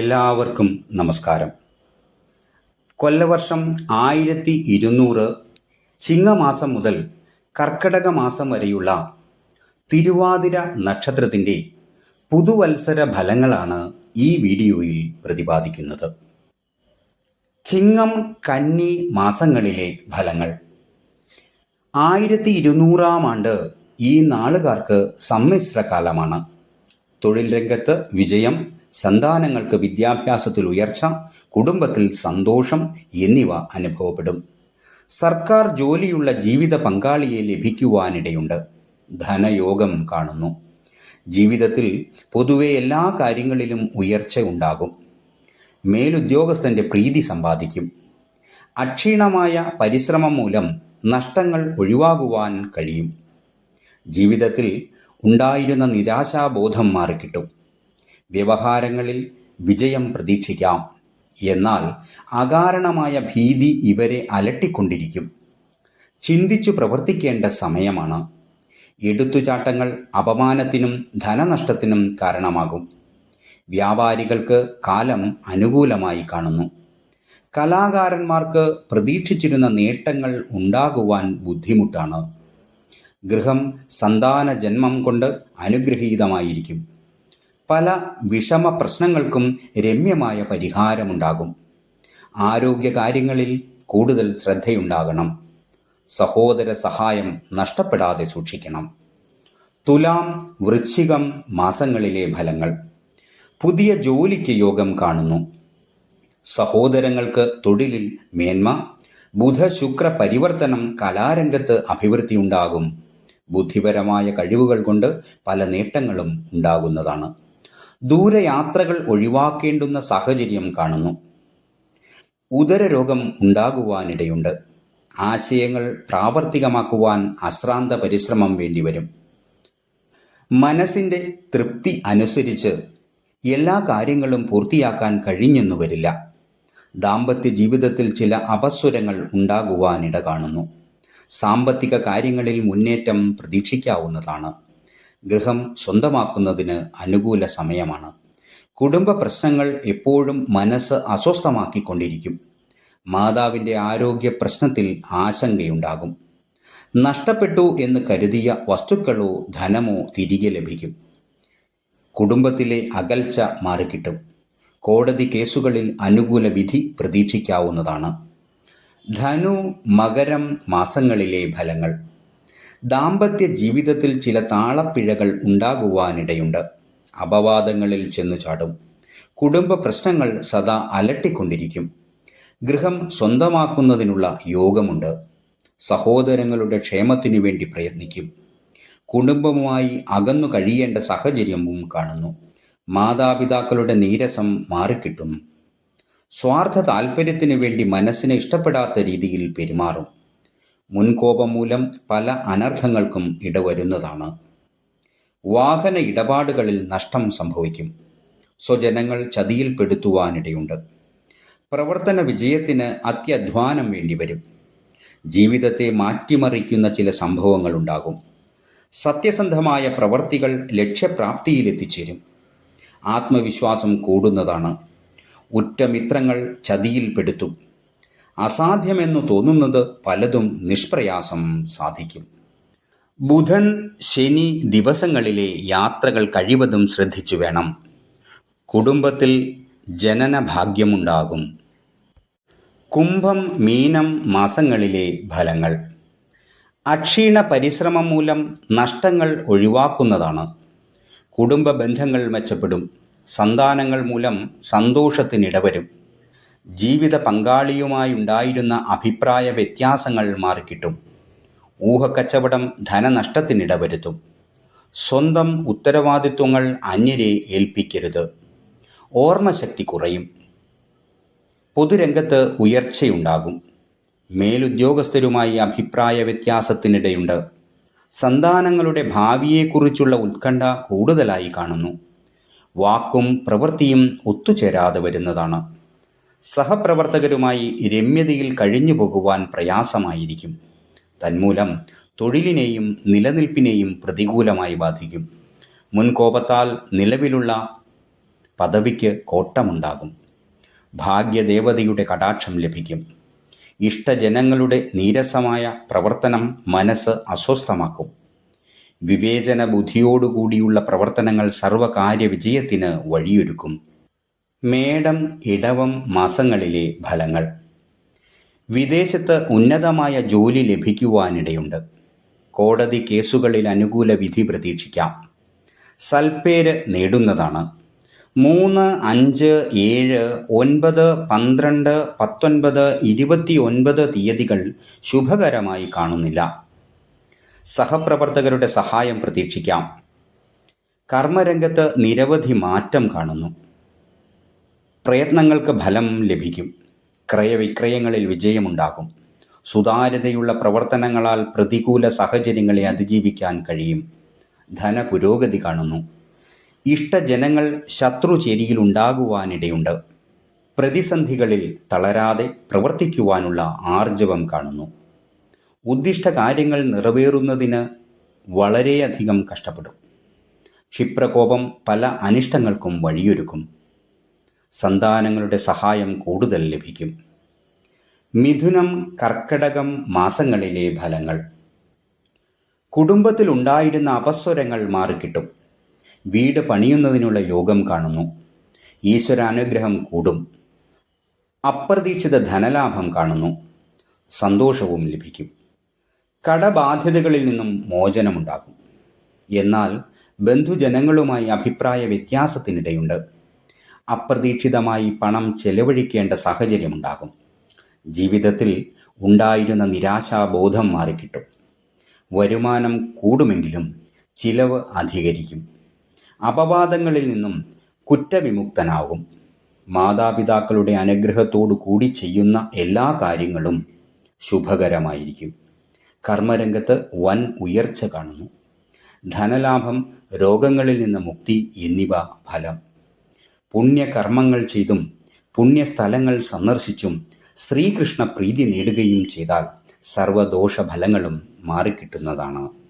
എല്ലാവർക്കും നമസ്കാരം. കൊല്ലവർഷം ആയിരത്തി ഇരുന്നൂറ് ചിങ്ങമാസം മുതൽ കർക്കടക മാസം വരെയുള്ള തിരുവാതിര നക്ഷത്രത്തിന്റെ പുതുവത്സര ഫലങ്ങളാണ് ഈ വീഡിയോയിൽ പ്രതിപാദിക്കുന്നത്. ചിങ്ങം കന്നി മാസങ്ങളിലെ ഫലങ്ങൾ. ആയിരത്തി ഇരുന്നൂറാം ആണ്ട് ഈ നാളുകാർക്ക് സമ്മിശ്ര കാലമാണ് തൊഴിൽ രംഗത്ത് വിജയം സന്താനങ്ങൾക്ക് വിദ്യാഭ്യാസത്തിൽ ഉയർച്ച കുടുംബത്തിൽ സന്തോഷം എന്നിവ അനുഭവപ്പെടും. സർക്കാർ ജോലിയുള്ള ജീവിത പങ്കാളിയെ ലഭിക്കുവാനിടയുണ്ട്. ധനയോഗം കാണുന്നു. ജീവിതത്തിൽ പൊതുവെ എല്ലാ കാര്യങ്ങളിലും ഉയർച്ച ഉണ്ടാകും. മേലുദ്യോഗസ്ഥന്റെ പ്രീതി സമ്പാദിക്കും. അക്ഷീണമായ പരിശ്രമം മൂലം നഷ്ടങ്ങൾ ഒഴിവാകുവാൻ കഴിയും. ജീവിതത്തിൽ ഉണ്ടായിരുന്ന നിരാശാബോധം മാറിക്കിട്ടും. വ്യവഹാരങ്ങളിൽ വിജയം പ്രതീക്ഷിക്കാം. എന്നാൽ അകാരണമായ ഭീതി ഇവരെ അലട്ടിക്കൊണ്ടിരിക്കും. ചിന്തിച്ചു പ്രവർത്തിക്കേണ്ട സമയമാണ്. എടുത്തുചാട്ടങ്ങൾ അപമാനത്തിനും ധനനഷ്ടത്തിനും കാരണമാകും. വ്യാപാരികൾക്ക് കാലം അനുകൂലമായി കാണുന്നു. കലാകാരന്മാർക്ക് പ്രതീക്ഷിച്ചിരുന്ന നേട്ടങ്ങൾ ഉണ്ടാകുവാൻ ബുദ്ധിമുട്ടാണ്. ഗൃഹം സന്താന ജന്മം കൊണ്ട് അനുഗ്രഹീതമായിരിക്കും. പല വിഷമ പ്രശ്നങ്ങൾക്കും രമ്യമായ പരിഹാരമുണ്ടാകും. ആരോഗ്യകാര്യങ്ങളിൽ കൂടുതൽ ശ്രദ്ധയുണ്ടാകണം. സഹോദര സഹായം നഷ്ടപ്പെടാതെ സൂക്ഷിക്കണം. തുലാം വൃശ്ചികം മാസങ്ങളിലെ ഫലങ്ങൾ. പുതിയ ജോലിക്ക് യോഗം കാണുന്നു. സഹോദരങ്ങൾക്ക് തൊഴിലിൽ മേന്മ ബുധ ശുക്ര പരിവർത്തനം കലാരംഗത്ത് അഭിവൃദ്ധിയുണ്ടാകും. ബുദ്ധിപരമായ കഴിവുകൾ കൊണ്ട് പല നേട്ടങ്ങളും ഉണ്ടാകുന്നതാണ്. ദൂരയാത്രകൾ ഒഴിവാക്കേണ്ടുന്ന സാഹചര്യം കാണുന്നു. ഉദരരോഗം ഉണ്ടാകുവാനിടയുണ്ട്. ആശയങ്ങൾ പ്രാവർത്തികമാക്കുവാൻ അശ്രാന്ത പരിശ്രമം വേണ്ടിവരും. മനസ്സിന്റെ തൃപ്തി അനുസരിച്ച് എല്ലാ കാര്യങ്ങളും പൂർത്തിയാക്കാൻ കഴിഞ്ഞെന്നു വരില്ല. ദാമ്പത്യ ജീവിതത്തിൽ ചില അപസ്വരങ്ങൾ ഉണ്ടാകുവാനിട കാണുന്നു. സാമ്പത്തിക കാര്യങ്ങളിൽ മുന്നേറ്റം പ്രതീക്ഷിക്കാവുന്നതാണ്. ഗൃഹം സ്വന്തമാക്കുന്നതിന് അനുകൂല സമയമാണ്. കുടുംബ പ്രശ്നങ്ങൾ എപ്പോഴും മനസ്സ് അസ്വസ്ഥമാക്കിക്കൊണ്ടിരിക്കും. മാതാവിന്റെ ആരോഗ്യ പ്രശ്നത്തിൽ ആശങ്കയുണ്ടാകും. നഷ്ടപ്പെട്ടു എന്ന് കരുതിയ വസ്തുക്കളോ ധനമോ തിരികെ ലഭിക്കും. കുടുംബത്തിലെ അകൽച്ച മാറിക്കിട്ടും. കോടതി കേസുകളിൽ അനുകൂല വിധി പ്രതീക്ഷിക്കാവുന്നതാണ്. ധനു മകരം മാസങ്ങളിലെ ഫലങ്ങൾ. ദാമ്പത്യ ജീവിതത്തിൽ ചില താളപ്പിഴകൾ ഉണ്ടാകുവാനിടയുണ്ട്. അപവാദങ്ങളിൽ ചെന്നു ചാടും. കുടുംബ പ്രശ്നങ്ങൾ സദാ അലട്ടിക്കൊണ്ടിരിക്കും. ഗൃഹം സ്വന്തമാക്കുന്നതിനുള്ള യോഗമുണ്ട്. സഹോദരങ്ങളുടെ ക്ഷേമത്തിനു വേണ്ടി പ്രയത്നിക്കും. കുടുംബവുമായി അകന്നു കഴിയേണ്ട സാഹചര്യവും കാണുന്നു. മാതാപിതാക്കളുടെ നീരസം മാറിക്കിട്ടുന്നു സ്വാർത്ഥ താല്പര്യത്തിനു വേണ്ടി മനസ്സിനെ ഇഷ്ടപ്പെടാത്ത രീതിയിൽ പെരുമാറും. മുൻകോപം മൂലം പല അനർത്ഥങ്ങൾക്കും ഇടവരുന്നതാണ്. വാഹന ഇടപാടുകളിൽ നഷ്ടം സംഭവിക്കും. സ്വജനങ്ങൾ ചതിയിൽപ്പെടുത്തുവാനിടയുണ്ട് പ്രവർത്തന വിജയത്തിന് അത്യധ്വാനം വേണ്ടി വരും. ജീവിതത്തെ മാറ്റിമറിക്കുന്ന ചില സംഭവങ്ങളുണ്ടാകും സത്യസന്ധമായ പ്രവർത്തികൾ ലക്ഷ്യപ്രാപ്തിയിലെത്തിച്ചേരും. ആത്മവിശ്വാസം കൂടുന്നതാണ്. ഉറ്റമിത്രങ്ങൾ ചതിയിൽപ്പെടുത്തും അസാധ്യമെന്നു തോന്നുന്നത് പലതും നിഷ്പ്രയാസം സാധിക്കും. ബുധൻ ശനി ദിവസങ്ങളിലെ യാത്രകൾ കഴിവതും ശ്രദ്ധിച്ചു വേണം. കുടുംബത്തിൽ ജനന ഭാഗ്യമുണ്ടാകും കുംഭം മീനം മാസങ്ങളിലെ ഫലങ്ങൾ. അക്ഷീണ പരിശ്രമം മൂലം നഷ്ടങ്ങൾ ഒഴിവാക്കുന്നതാണ്. കുടുംബ ബന്ധങ്ങൾ മെച്ചപ്പെടും. സന്താനങ്ങൾ മൂലം സന്തോഷത്തിനിടവരും. ജീവിത പങ്കാളിയുമായുണ്ടായിരുന്ന അഭിപ്രായ വ്യത്യാസങ്ങൾ മാറിക്കിട്ടും. ഊഹക്കച്ചവടം ധനനഷ്ടത്തിനിടവരുത്തും. സ്വന്തം ഉത്തരവാദിത്വങ്ങൾ അന്യരെ ഏൽപ്പിക്കരുത്. ഓർമ്മശക്തി കുറയും. പൊതുരംഗത്ത് ഉയർച്ചയുണ്ടാകും. മേലുദ്യോഗസ്ഥരുമായി അഭിപ്രായ വ്യത്യാസത്തിനിടയുണ്ട്. സന്താനങ്ങളുടെ ഭാവിയെക്കുറിച്ചുള്ള ഉത്കണ്ഠ കൂടുതലായി കാണുന്നു. വാക്കും പ്രവൃത്തിയും ഒത്തുചേരാതെ വരുന്നതാണ്. സഹപ്രവർത്തകരുമായി രമ്യതയിൽ കഴിഞ്ഞു പോകുവാൻ പ്രയാസമായിരിക്കും. തന്മൂലം തൊഴിലിനെയും നിലനിൽപ്പിനെയും പ്രതികൂലമായി ബാധിക്കും. മുൻകോപത്താൽ നിലവിലുള്ള പദവിക്ക് കോട്ടമുണ്ടാകും. ഭാഗ്യദേവതയുടെ കടാക്ഷം ലഭിക്കും. ഇഷ്ടജനങ്ങളുടെ നീരസമായ പ്രവർത്തനം മനസ്സ് അസ്വസ്ഥമാക്കും. വിവേചന ബുദ്ധിയോടുകൂടിയുള്ള പ്രവർത്തനങ്ങൾ സർവകാര്യ വിജയത്തിന് വഴിയൊരുക്കും. മേടം ഇടവം മാസങ്ങളിലെ ഫലങ്ങൾ. വിദേശത്ത് ഉന്നതമായ ജോലി ലഭിക്കുവാനിടയുണ്ട്. കോടതി കേസുകളിൽ അനുകൂല വിധി പ്രതീക്ഷിക്കാം. സൽപ്പേര് നേടുന്നതാണ്. മൂന്ന് അഞ്ച് ഏഴ് ഒൻപത് പന്ത്രണ്ട് പത്തൊൻപത് ഇരുപത്തി ഒൻപത് തീയതികൾ ശുഭകരമായി കാണുന്നില്ല. സഹപ്രവർത്തകരുടെ സഹായം പ്രതീക്ഷിക്കാം. കർമ്മരംഗത്ത് നിരവധി മാറ്റം കാണുന്നു. പ്രയത്നങ്ങൾക്ക് ഫലം ലഭിക്കും. ക്രയവിക്രയങ്ങളിൽ വിജയമുണ്ടാകും. സുതാര്യതയുള്ള പ്രവർത്തനങ്ങളാൽ പ്രതികൂല സാഹചര്യങ്ങളെ അതിജീവിക്കാൻ കഴിയും. ധനപുരോഗതി കാണുന്നു. ഇഷ്ടജനങ്ങൾ ശത്രുചേരിയിൽ ഉണ്ടാകുവാനിടയുണ്ട്. പ്രതിസന്ധികളിൽ തളരാതെ പ്രവർത്തിക്കുവാനുള്ള ആർജവം കാണുന്നു. ഉദ്ദിഷ്ട കാര്യങ്ങൾ നിറവേറുന്നതിന് വളരെയധികം കഷ്ടപ്പെടും. ക്ഷിപ്രകോപം പല അനിഷ്ടങ്ങൾക്കും വഴിയൊരുക്കും. സന്താനങ്ങളുടെ സഹായം കൂടുതൽ ലഭിക്കും. മിഥുനം കർക്കടകം മാസങ്ങളിലെ ഫലങ്ങൾ. കുടുംബത്തിൽ ഉണ്ടായിരുന്ന അപസ്വരങ്ങൾ മാറിക്കിട്ടും. വീട് പണിയുന്നതിനുള്ള യോഗം കാണുന്നു. ഈശ്വര അനുഗ്രഹം കൂടും. അപ്രതീക്ഷിത ധനലാഭം കാണുന്നു. സന്തോഷവും ലഭിക്കും. കടബാധ്യതകളിൽ നിന്നും മോചനമുണ്ടാകും. എന്നാൽ ബന്ധുജനങ്ങളുമായി അഭിപ്രായ വ്യത്യാസത്തിനിടയുണ്ട്. അപ്രതീക്ഷിതമായി പണം ചെലവഴിക്കേണ്ട സാഹചര്യമുണ്ടാകും. ജീവിതത്തിൽ ഉണ്ടായിരുന്ന നിരാശാബോധം മാറിക്കിട്ടും. വരുമാനം കൂടുമെങ്കിലും ചിലവ് അധികരിക്കും. അപവാദങ്ങളിൽ നിന്നും കുറ്റവിമുക്തനാകും. മാതാപിതാക്കളുടെ അനുഗ്രഹത്തോടു കൂടി ചെയ്യുന്ന എല്ലാ കാര്യങ്ങളും ശുഭകരമായിരിക്കും. കർമ്മരംഗത്ത് വൻ ഉയർച്ച കാണുന്നു. ധനലാഭം രോഗങ്ങളിൽ നിന്ന് മുക്തി എന്നിവ ഫലം. പുണ്യകർമ്മങ്ങൾ ചെയ്തും പുണ്യസ്ഥലങ്ങൾ സന്ദർശിച്ചും ശ്രീകൃഷ്ണ പ്രീതി നേടുകയും ചെയ്താൽ സർവദോഷഫലങ്ങളും മാറിക്കിട്ടുന്നതാണ്.